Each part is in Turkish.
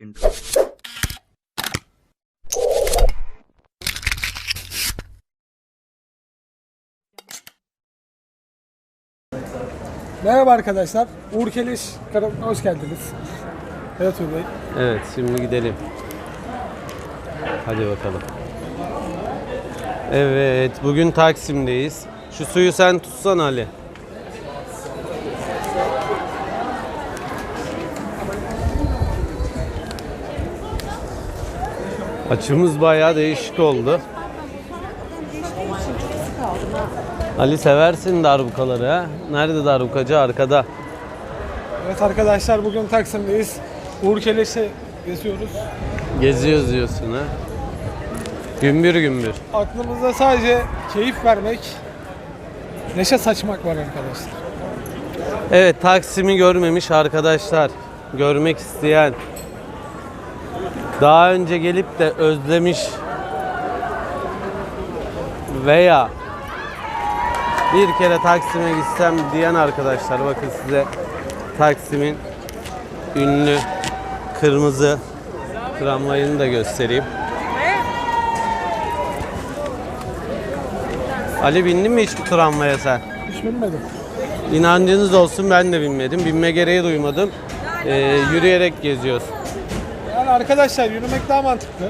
Merhaba arkadaşlar. Uğur Keleş kanalına hoş geldiniz. Evet Uğur Bey. Evet şimdi gidelim. Hadi bakalım. Evet bugün Taksim'deyiz. Şu suyu sen tutsan Ali. Açımız bayağı değişik oldu. Ali seversin darbukaları ha. Nerede darbukacı? Arkada. Evet arkadaşlar bugün Taksim'deyiz. Uğur Keleş'e geziyoruz. Geziyoruz diyorsun ha. Gümbür gümbür. Aklımızda sadece keyif vermek, neşe saçmak var arkadaşlar. Evet Taksim'i görmemiş arkadaşlar, görmek isteyen, daha önce gelip de özlemiş veya bir kere Taksim'e gitsem diyen arkadaşlar bakın size Taksim'in ünlü kırmızı tramvayını da göstereyim. Ali bindin mi hiç bu tramvaya sen? Hiç bilmedim. İnancınız olsun ben de binmedim. Binme gereği duymadım. Ee, yürüyerek geziyoruz. Yani arkadaşlar yürümek daha mantıklı.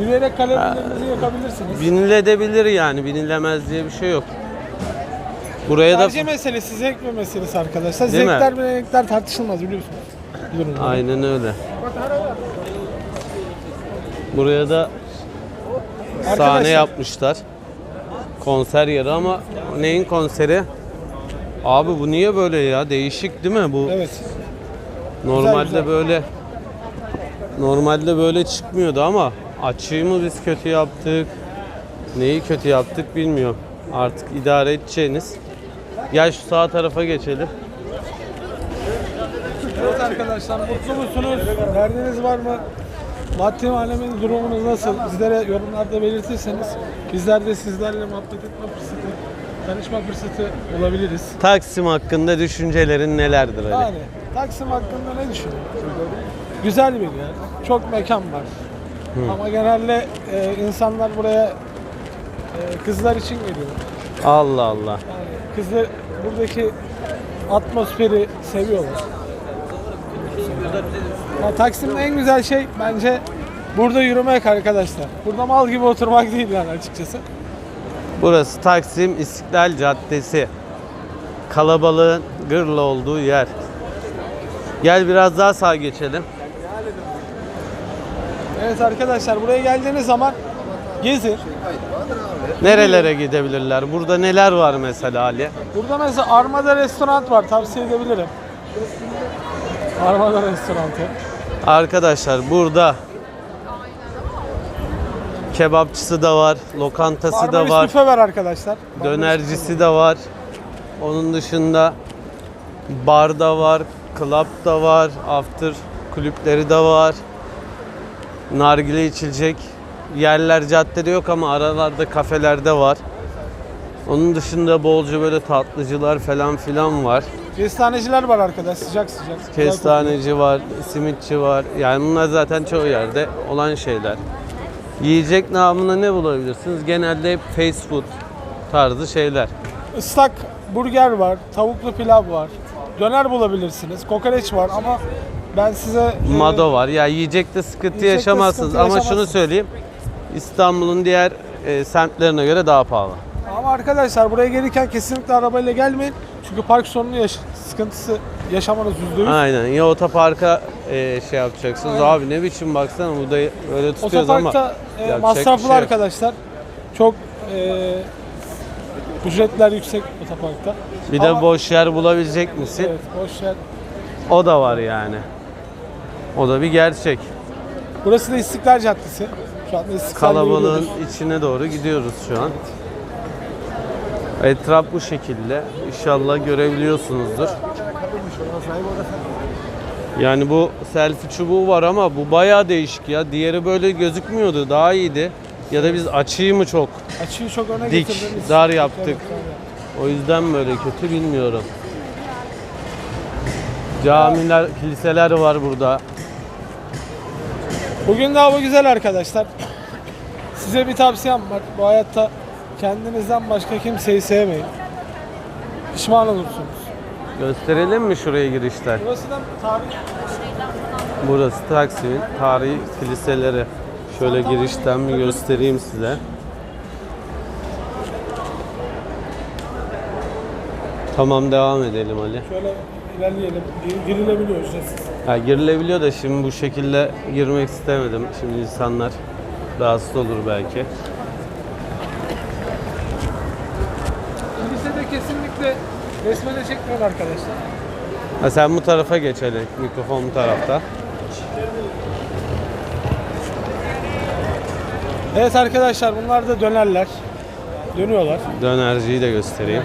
Yürüyerek kalorilerinizi yakabilirsiniz. Binilebilir yani. Binilemez diye bir şey yok. Buraya da Tercih meselesi, zevk ve meselesi arkadaşlar. Değil mi? Zevkler ve renkler tartışılmaz biliyorsunuz. Durun. aynen öyle. Buraya da sahne Arkadaşlar. yapmışlar. Konser yeri ama neyin konseri? Abi bu niye böyle ya? Değişik değil mi bu? Evet. Normalde güzel. böyle normalde böyle çıkmıyordu ama açığı mı biz kötü yaptık? Neyi kötü yaptık bilmiyorum. Artık idare edeceğiniz. Gel şu sağ tarafa geçelim. Evet arkadaşlar mutlu musunuz? Derdiniz var mı? Maddi manevi durumunuz nasıl? Bizlere yorumlarda belirtirseniz bizler de sizlerle muhabbet etme fırsatı, tanışma fırsatı bulabiliriz. Taksim hakkında düşüncelerin nelerdir Ali? Yani Taksim hakkında ne düşünüyorsun? Güzel bir yer. Çok mekan var. Ama genelde e, insanlar buraya e, kızlar için geliyor. Allah Allah. Yani kızlar buradaki atmosferi seviyorlar. Ya Taksim'de en güzel şey bence burada yürümek arkadaşlar. Burada mal gibi oturmak değil yani açıkçası. Burası Taksim İstiklal Caddesi. Kalabalığın gırla olduğu yer. Gel biraz daha sağ geçelim. Evet arkadaşlar buraya geldiğiniz zaman gezin. Nerelere gidebilirler? Burada neler var mesela Ali? Burada mesela Armada restoran var tavsiye edebilirim. Armada restoranı. Arkadaşlar burada kebapçısı da var, lokantası da Marmaris var, büfe var arkadaşlar. dönercisi de var. Onun dışında bar da var, club da var, after kulüpleri de var. Nargile içilecek yerler caddede yok ama aralarda kafelerde var. Onun dışında bolca böyle tatlıcılar falan filan var. Kestaneciler var arkadaş sıcak sıcak. Kestaneci var, simitçi var. Yani bunlar zaten çoğu yerde olan şeyler. Yiyecek namına ne bulabilirsiniz? Genelde hep fast food tarzı şeyler. Islak burger var, tavuklu pilav var. Döner bulabilirsiniz. Kokoreç var ama ben size e, Mado var. Ya yiyecekte sıkıntı Yiyecekte yaşamazsınız sıkıntı ama şunu yaşamazsınız. söyleyeyim. İstanbul'un diğer e, semtlerine göre daha pahalı. ama arkadaşlar buraya gelirken kesinlikle arabayla gelmeyin. Çünkü park sorunu yaş- sıkıntısı yaşamanız yüzde yüz. Aynen. Ya otoparka e, şey yapacaksınız. Aynen. Abi ne biçim baksana burada öyle tutuyoruz ama Otoparkta e, yapacak masraflı şey arkadaşlar. Çok e, ücretler yüksek otoparkta. Bir de Ama- boş yer bulabilecek misin? Evet, boş yer. O da var yani. O da bir gerçek. Burası da İstiklal Caddesi. Şu anda İstiklal'de Kalabalığın içine doğru gidiyoruz şu an. Etraf bu şekilde. İnşallah görebiliyorsunuzdur. Yani bu selfie çubuğu var ama bu bayağı değişik ya. Diğeri böyle gözükmüyordu. Daha iyiydi. Ya da biz açıyı mı çok? Açıyı çok öne Dik, dar yaptık. O yüzden böyle kötü bilmiyorum. Camiler, kiliseler var burada. Bugün de hava güzel arkadaşlar. Size bir tavsiyem var. Bu hayatta kendinizden başka kimseyi sevmeyin. Pişman olursunuz. Gösterelim mi şuraya girişler? Burası da tarih. Burası Taksim'in tarihi kiliseleri. Şöyle girişten bir göstereyim size. Tamam devam edelim Ali. Şöyle ilerleyelim. Gir- Girilebiliyor ücretsiz. Ya girilebiliyor da şimdi bu şekilde girmek istemedim. Şimdi insanlar rahatsız olur belki. Kilisede kesinlikle besmele çekmiyor arkadaşlar. Ha sen bu tarafa geç Ali. Mikrofon bu tarafta. Evet arkadaşlar bunlar da dönerler. Dönüyorlar. Dönerciyi de göstereyim.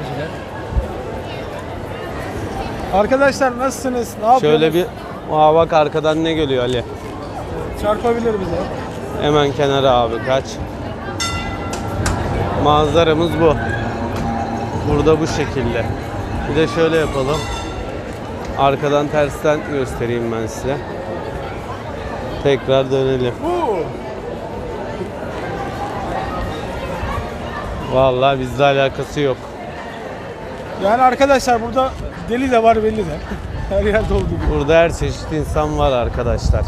Arkadaşlar nasılsınız? Ne yapıyorsunuz? Şöyle bir Aa bak arkadan ne geliyor Ali. Çarpabilir bize. Hemen kenara abi kaç. Manzaramız bu. Burada bu şekilde. Bir de şöyle yapalım. Arkadan tersten göstereyim ben size. Tekrar dönelim. Vallahi bizle alakası yok. Yani arkadaşlar burada deli de var belli de. Her yerde olduğu gibi. Burada her çeşit insan var arkadaşlar.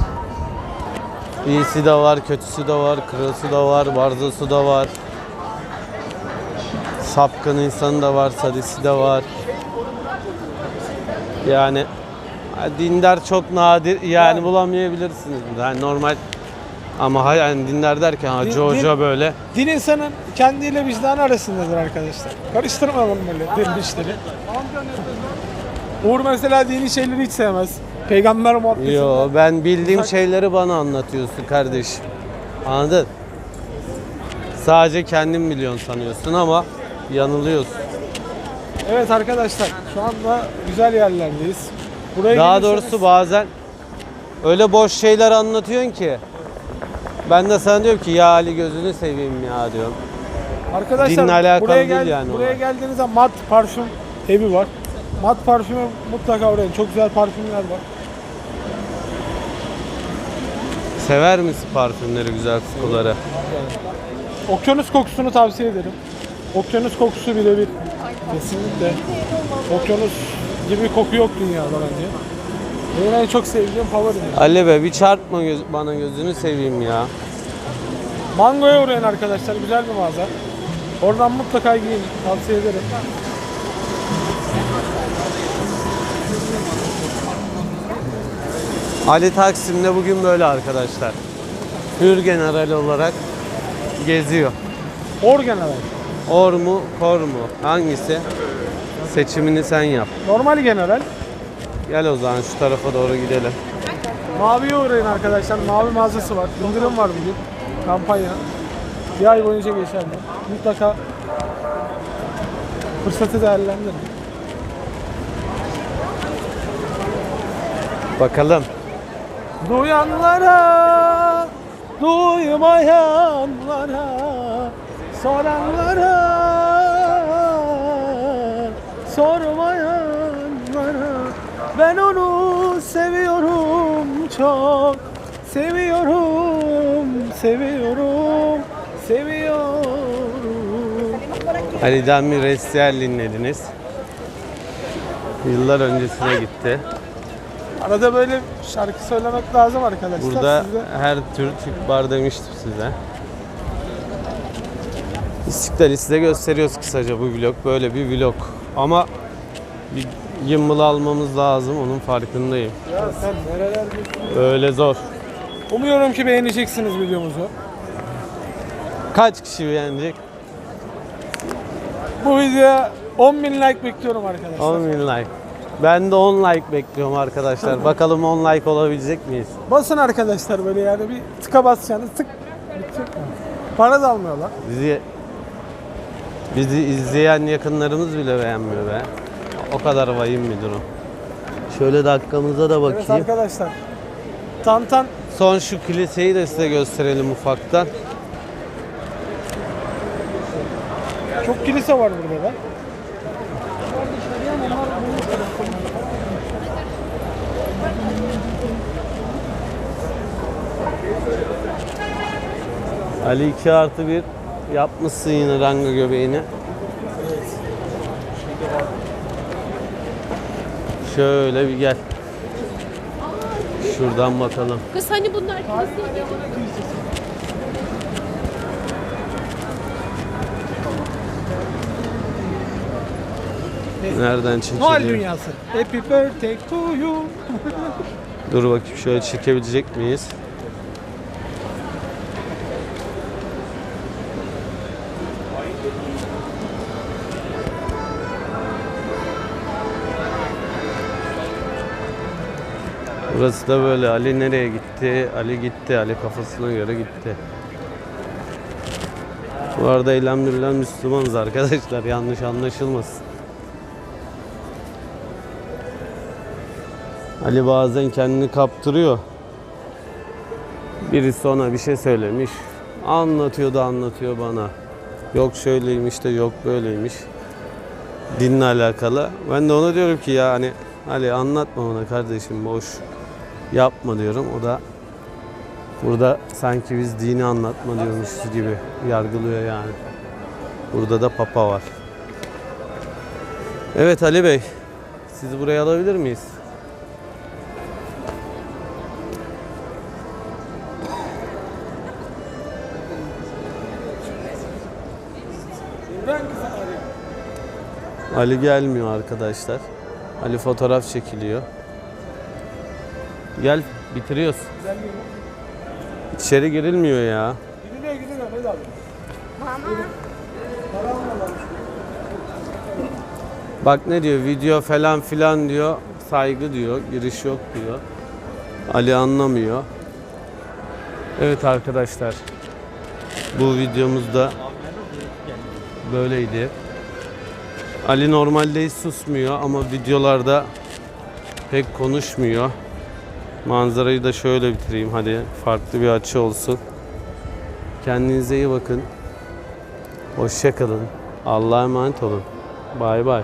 İyisi de var, kötüsü de var, kırısı da var, barzosu da var. Sapkın insanı da var, sadisi de var. Yani dindar çok nadir yani bulamayabilirsiniz. Yani normal ama yani dindar derken hacı Din- hoca din- böyle Din insanın kendiyle vicdanı arasındadır arkadaşlar. Karıştırmayalım böyle din işleri. Uğur mesela dini şeyleri hiç sevmez. Peygamber muhabbetinde. Yo ben bildiğim şeyleri bana anlatıyorsun kardeşim. Anladın? Sadece kendin biliyorsun sanıyorsun ama yanılıyorsun. Evet arkadaşlar şu anda güzel yerlerdeyiz. Buraya Daha gelirseniz- doğrusu bazen öyle boş şeyler anlatıyorsun ki ben de sana diyorum ki ya Ali gözünü seveyim ya diyorum. Arkadaşlar Dinle alakalı buraya, değil yani buraya olay. geldiğinizde mat parfüm evi var. Mat parfümü mutlaka uğrayın. Çok güzel parfümler var. Sever misin parfümleri, güzel kokuları? Okyanus kokusunu tavsiye ederim. Okyanus kokusu birebir. Kesinlikle. Okyanus gibi koku yok dünyada bence. Benim en çok sevdiğim favorim. Ali be bir çarpma göz- bana gözünü seveyim ya. Mango'ya uğrayın arkadaşlar. Güzel bir mağaza. Oradan mutlaka giyin. Tavsiye ederim. Ali Taksim'de bugün böyle arkadaşlar. Hür general olarak geziyor. Orgeneral. Or mu, kor mu? Hangisi? Seçimini sen yap. Normal general. Gel o zaman şu tarafa doğru gidelim. Mavi'ye uğrayın arkadaşlar. Mavi mağazası var. İndirim var bugün. Kampanya. Bir ay boyunca geçerli. Mutlaka fırsatı değerlendirin. Bakalım. Duyanlara, duymayanlara, soranlara, sormayanlara. Ben onu seviyorum çok, seviyorum, seviyorum, seviyorum. Ali'den bir restiyel dinlediniz. Yıllar öncesine gitti. Arada böyle şarkı söylemek lazım arkadaşlar. Burada Siz de- her tür Türk bar demiştim size. İstiklal'i size gösteriyoruz kısaca bu vlog. Böyle bir vlog. Ama bir gimbal almamız lazım onun farkındayım. Ya sen nerelerdesin? Öyle zor. Umuyorum ki beğeneceksiniz videomuzu. Kaç kişi beğenecek? Bu videoya 10 bin like bekliyorum arkadaşlar. 10 bin like. Ben de 10 like bekliyorum arkadaşlar. Bakalım 10 like olabilecek miyiz? Basın arkadaşlar böyle yani bir tıka basacaksınız tık bitecek mi? Para da almıyorlar. Bizi bizi izleyen yakınlarımız bile beğenmiyor be. O kadar vahim bir durum. Şöyle dakikamıza da Evet bakayım. arkadaşlar. Tantan Son şu kiliseyi de size gösterelim ufaktan. çok kilise var burada da. Ali 2 artı 1 yapmışsın yine ranga göbeğini. Şöyle bir gel. Şuradan bakalım. Kız hani bunlar kiliseye Nereden Noel çekiliyor? dünyası. Happy birthday to you. Dur bakayım şöyle çekebilecek miyiz? Burası da böyle. Ali nereye gitti? Ali gitti. Ali kafasına göre gitti. Bu arada elhamdülillah Müslümanız arkadaşlar. Yanlış anlaşılmasın. Ali bazen kendini kaptırıyor. Birisi ona bir şey söylemiş. Anlatıyor da anlatıyor bana. Yok şöyleymiş de yok böyleymiş. Dinle alakalı. Ben de ona diyorum ki ya hani Ali anlatma bana kardeşim boş yapma diyorum. O da burada sanki biz dini anlatma diyormuşuz gibi yargılıyor yani. Burada da papa var. Evet Ali Bey. Sizi buraya alabilir miyiz? Ali gelmiyor arkadaşlar. Ali fotoğraf çekiliyor. Gel bitiriyoruz. İçeri girilmiyor ya. Gidiliyor gidiliyor. Ne abi? Bak ne diyor video falan filan diyor. Saygı diyor. Giriş yok diyor. Ali anlamıyor. Evet arkadaşlar. Bu videomuzda böyleydi. Ali normalde hiç susmuyor ama videolarda pek konuşmuyor. Manzarayı da şöyle bitireyim hadi farklı bir açı olsun. Kendinize iyi bakın. Hoşça kalın. Allah'a emanet olun. Bay bay.